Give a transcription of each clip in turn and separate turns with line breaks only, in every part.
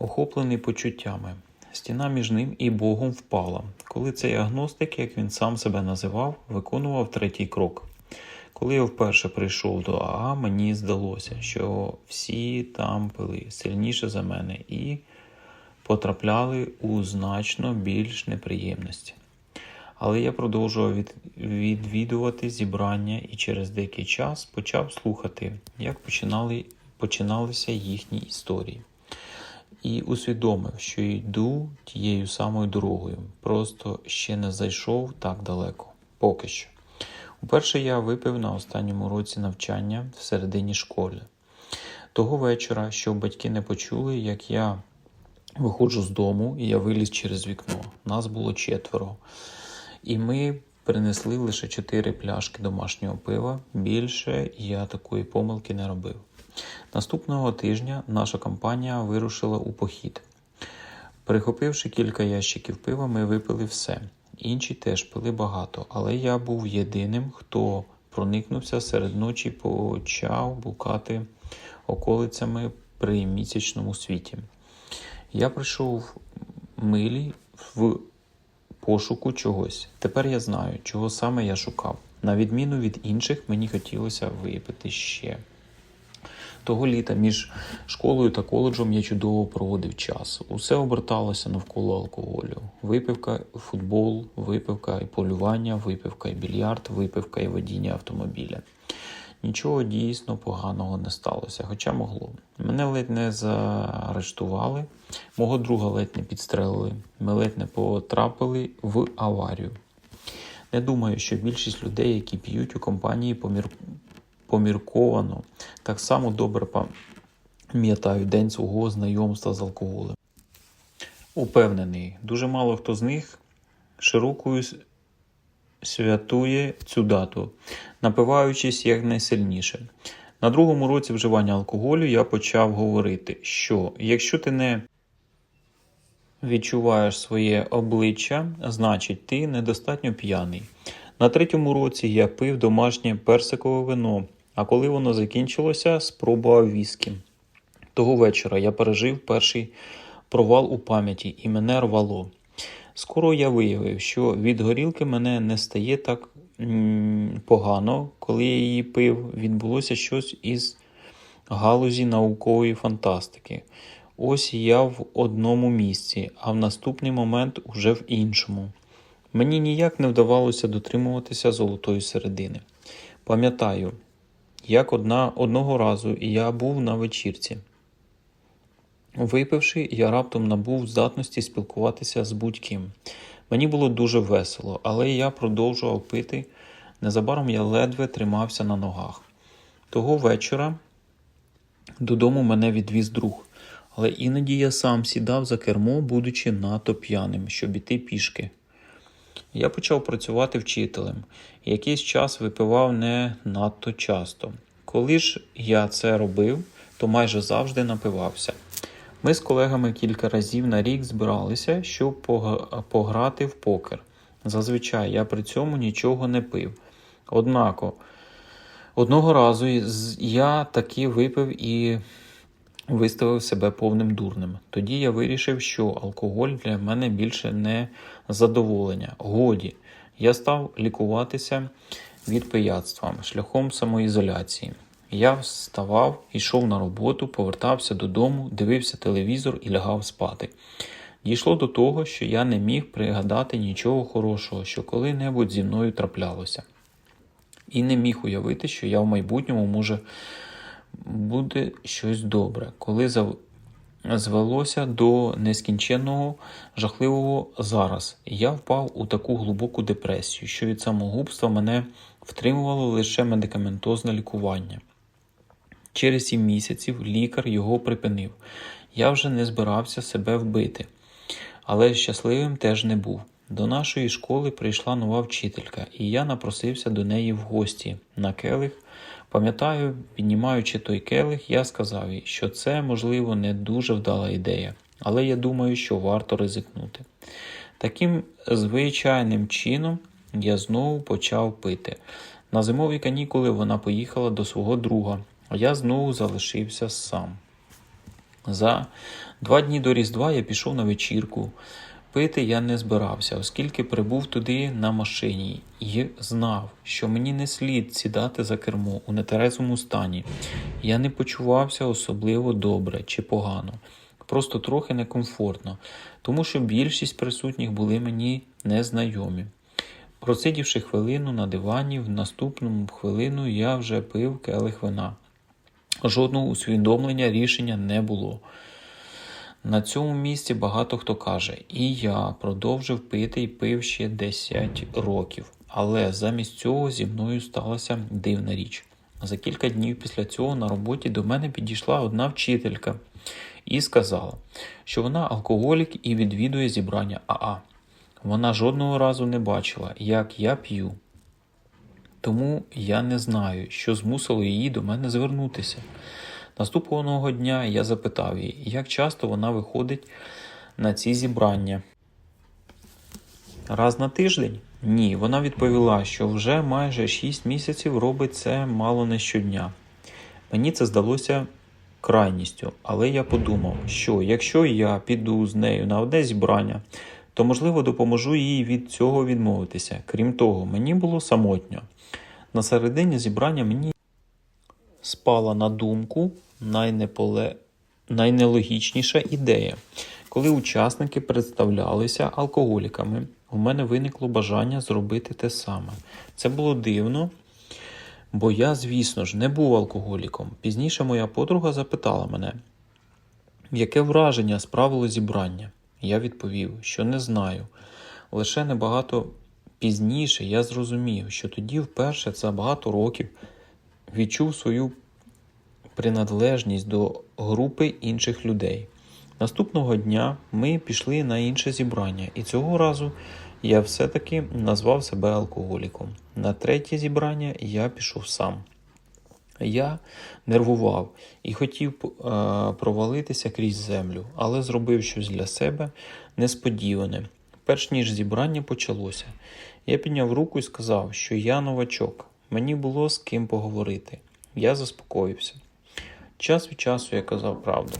Охоплений почуттями. Стіна між ним і Богом впала, коли цей агностик, як він сам себе називав, виконував третій крок. Коли я вперше прийшов до АА, мені здалося, що всі там пили сильніше за мене і потрапляли у значно більш неприємності. Але я продовжував від, відвідувати зібрання і через деякий час почав слухати, як починали, починалися їхні історії. І усвідомив, що йду тією самою дорогою, просто ще не зайшов так далеко. Поки що. Уперше я випив на останньому році навчання в середині школи. Того вечора, щоб батьки не почули, як я виходжу з дому, і я виліз через вікно. Нас було четверо. І ми принесли лише чотири пляшки домашнього пива. Більше я такої помилки не робив. Наступного тижня наша компанія вирушила у похід. Прихопивши кілька ящиків пива, ми випили все. Інші теж пили багато, але я був єдиним, хто проникнувся серед ночі, почав блукати околицями при місячному світі. Я прийшов милі в пошуку чогось. Тепер я знаю, чого саме я шукав. На відміну від інших, мені хотілося випити ще. Того літа між школою та коледжем я чудово проводив час. Усе оберталося навколо алкоголю: випивка, футбол, випивка і полювання, випивка і більярд, випивка і водіння автомобіля. Нічого дійсно поганого не сталося, хоча могло. Мене ледь не заарештували, мого друга ледь не підстрелили, ми ледь не потрапили в аварію. Не думаю, що більшість людей, які п'ють у компанії, помір... помірковано, так само добре пам'ятають день свого знайомства з алкоголем. Упевнений, дуже мало хто з них широкою святує цю дату, напиваючись якнайсильніше. На другому році вживання алкоголю я почав говорити, що якщо ти не відчуваєш своє обличчя, значить ти недостатньо п'яний. На третьому році я пив домашнє персикове вино, а коли воно закінчилося, спробував віскі. Того вечора я пережив перший провал у пам'яті і мене рвало. Скоро я виявив, що від горілки мене не стає так погано, коли я її пив, відбулося щось із галузі наукової фантастики. Ось я в одному місці, а в наступний момент уже в іншому. Мені ніяк не вдавалося дотримуватися золотої середини. Пам'ятаю, як одна, одного разу я був на вечірці. Випивши, я раптом набув здатності спілкуватися з будь-ким. Мені було дуже весело, але я продовжував пити. Незабаром я ледве тримався на ногах. Того вечора додому мене відвіз друг, але іноді я сам сідав за кермо, будучи надто п'яним, щоб іти пішки. Я почав працювати вчителем. Якийсь час випивав не надто часто. Коли ж я це робив, то майже завжди напивався. Ми з колегами кілька разів на рік збиралися, щоб пограти в покер. Зазвичай я при цьому нічого не пив. Однако, одного разу я таки випив і виставив себе повним дурним. Тоді я вирішив, що алкоголь для мене більше не задоволення. Годі. Я став лікуватися від пияцтва шляхом самоізоляції. Я вставав, йшов на роботу, повертався додому, дивився телевізор і лягав спати. Дійшло до того, що я не міг пригадати нічого хорошого, що коли-небудь зі мною траплялося. І не міг уявити, що я в майбутньому може буде щось добре, коли звелося до нескінченного жахливого зараз. Я впав у таку глибоку депресію, що від самогубства мене втримувало лише медикаментозне лікування. Через сім місяців лікар його припинив. Я вже не збирався себе вбити, але щасливим теж не був. До нашої школи прийшла нова вчителька, і я напросився до неї в гості на келих. Пам'ятаю, піднімаючи той келих, я сказав їй, що це, можливо, не дуже вдала ідея, але я думаю, що варто ризикнути. Таким звичайним чином я знову почав пити. На зимові канікули вона поїхала до свого друга, а я знову залишився сам. За два дні до Різдва я пішов на вечірку. Пити я не збирався, оскільки прибув туди на машині і знав, що мені не слід сідати за кермо у нетрезвому стані. Я не почувався особливо добре чи погано, просто трохи некомфортно, тому що більшість присутніх були мені незнайомі. Просидівши хвилину на дивані, в наступну хвилину я вже пив келих вина. Жодного усвідомлення рішення не було. На цьому місці багато хто каже, і я продовжив пити і пив ще 10 років. Але замість цього зі мною сталася дивна річ. За кілька днів після цього на роботі до мене підійшла одна вчителька і сказала, що вона алкоголік і відвідує зібрання АА. Вона жодного разу не бачила, як я п'ю. Тому я не знаю, що змусило її до мене звернутися. Наступного дня я запитав її, як часто вона виходить на ці зібрання. Раз на тиждень? Ні, вона відповіла, що вже майже 6 місяців робить це мало не щодня. Мені це здалося крайністю, але я подумав, що якщо я піду з нею на одне зібрання, то можливо допоможу їй від цього відмовитися. Крім того, мені було самотньо. На середині зібрання мені спала на думку найнеполе... найнелогічніша ідея. Коли учасники представлялися алкоголіками, у мене виникло бажання зробити те саме. Це було дивно, бо я, звісно ж, не був алкоголіком. Пізніше моя подруга запитала мене, яке враження справило зібрання. Я відповів, що не знаю. Лише небагато пізніше я зрозумів, що тоді вперше за багато років відчув свою приналежність до групи інших людей. Наступного дня ми пішли на інше зібрання, і цього разу я все-таки назвав себе алкоголіком. На третє зібрання я пішов сам. Я нервував і хотів е, провалитися крізь землю, але зробив щось для себе несподіване. Перш ніж зібрання почалося, я підняв руку і сказав, що я новачок. Мені було з ким поговорити. Я заспокоївся. Час від часу я казав правду.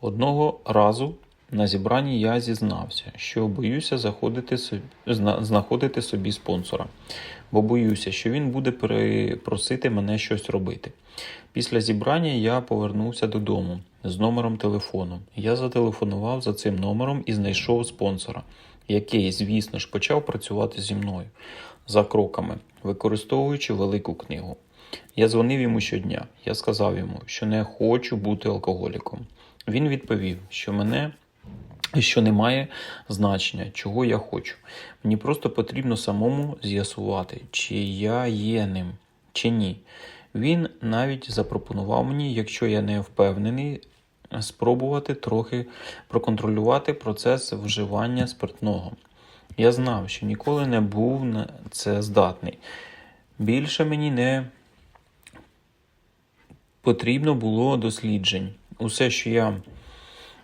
Одного разу на зібранні я зізнався, що боюся заходити собі, знаходити собі спонсора, бо боюся, що він буде просити мене щось робити. Після зібрання я повернувся додому з номером телефону. Я зателефонував за цим номером і знайшов спонсора, який, звісно ж, почав працювати зі мною за кроками, використовуючи велику книгу. Я дзвонив йому щодня. Я сказав йому, що не хочу бути алкоголіком. Він відповів, що мене що не має значення, чого я хочу. Мені просто потрібно самому з'ясувати, чи я є ним, чи ні. Він навіть запропонував мені, якщо я не впевнений, спробувати трохи проконтролювати процес вживання спиртного. Я знав, що ніколи не був на це здатний. Більше мені не потрібно було досліджень. Усе, що я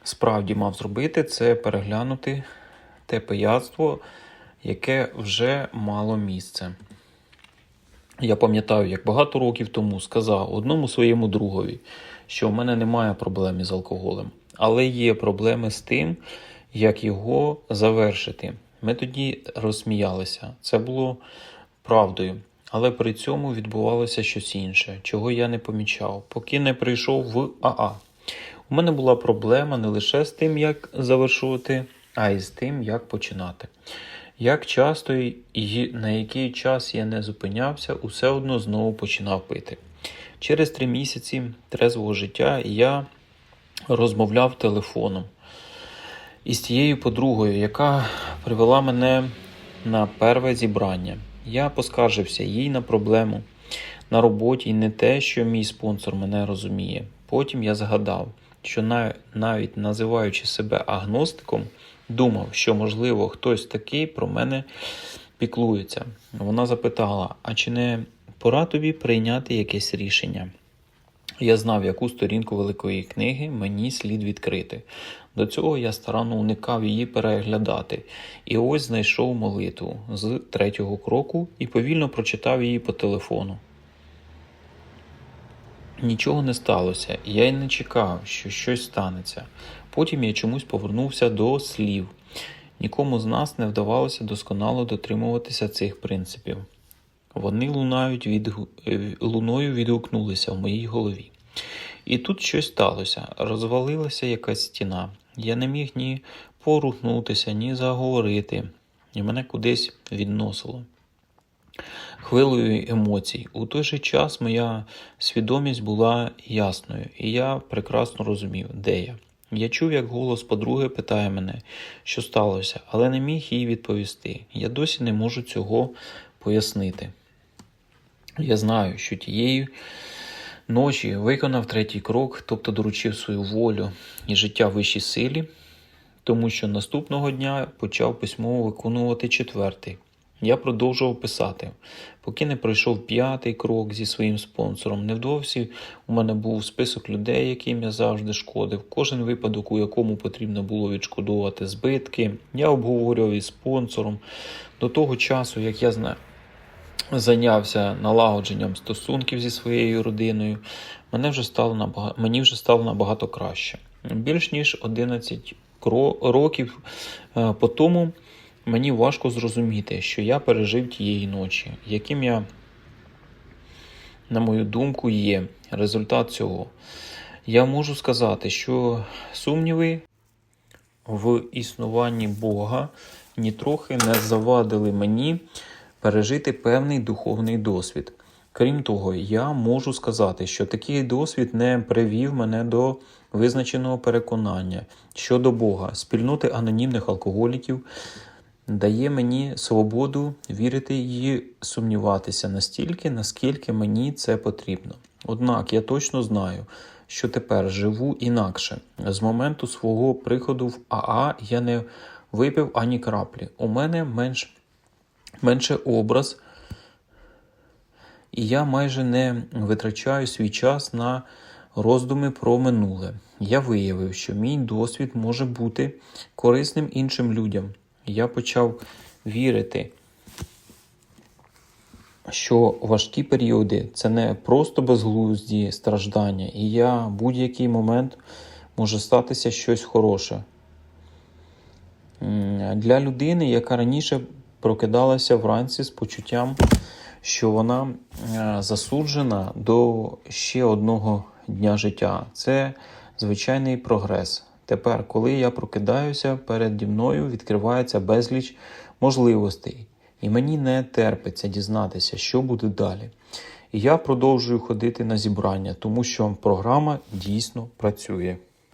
справді мав зробити, це переглянути те пияцтво, яке вже мало місце. Я пам'ятаю, як багато років тому сказав одному своєму другові, що в мене немає проблем із алкоголем, але є проблеми з тим, як його завершити. Ми тоді розсміялися. Це було правдою. Але при цьому відбувалося щось інше, чого я не помічав, поки не прийшов в АА. У мене була проблема не лише з тим, як завершувати, а й з тим, як починати. Як часто і на який час я не зупинявся, усе одно знову починав пити. Через три місяці трезвого життя я розмовляв телефоном із тією подругою, яка привела мене на перше зібрання. Я поскаржився їй на проблему, на роботі і не те, що мій спонсор мене розуміє. Потім я згадав, що навіть називаючи себе агностиком, думав, що можливо хтось такий про мене піклується. Вона запитала: а чи не пора тобі прийняти якесь рішення? Я знав, яку сторінку великої книги мені слід відкрити. До цього я старанно уникав її переглядати, і ось знайшов молитву з третього кроку і повільно прочитав її по телефону. Нічого не сталося, і я й не чекав, що щось станеться. Потім я чомусь повернувся до слів. Нікому з нас не вдавалося досконало дотримуватися цих принципів. Вони лунають від... е, луною відгукнулися в моїй голові. І тут щось сталося. Розвалилася якась стіна. Я не міг ні порухнутися, ні заговорити, і мене кудись відносило. Хвилею емоцій. У той же час моя свідомість була ясною, і я прекрасно розумів, де я. Я чув, як голос подруги питає мене, що сталося, але не міг їй відповісти. Я досі не можу цього пояснити. Я знаю, що тієї ночі виконав третій крок, тобто доручив свою волю і життя вищій силі, тому що наступного дня почав письмово виконувати четвертий. Я продовжував писати, поки не пройшов п'ятий крок зі своїм спонсором. Невдовзі у мене був список людей, яким я завжди шкодив. Кожен випадок, у якому потрібно було відшкодувати збитки, я обговорював із спонсором до того часу, як я знаю зайнявся налагодженням стосунків зі своєю родиною, мене вже стало набагато, мені вже стало набагато краще. Більш ніж 11 кро- років е, по тому мені важко зрозуміти, що я пережив тієї ночі, яким я, на мою думку, є результат цього. Я можу сказати, що сумніви в існуванні Бога нітрохи не завадили мені пережити певний духовний досвід. Крім того, я можу сказати, що такий досвід не привів мене до визначеного переконання щодо Бога, спільноти анонімних алкоголіків дає мені свободу вірити і сумніватися настільки, наскільки мені це потрібно. Однак я точно знаю, що тепер живу інакше. З моменту свого приходу в АА я не випив ані краплі. У мене менш менше образ, і я майже не витрачаю свій час на роздуми про минуле. Я виявив, що мій досвід може бути корисним іншим людям. Я почав вірити, що важкі періоди це не просто безглузді страждання, і я в будь-який момент може статися щось хороше. Для людини, яка раніше прокидалася вранці з почуттям, що вона засуджена до ще одного дня життя. Це звичайний прогрес. Тепер, коли я прокидаюся, переді мною відкривається безліч можливостей, і мені не терпиться дізнатися, що буде далі. І я продовжую ходити на зібрання, тому що програма дійсно працює.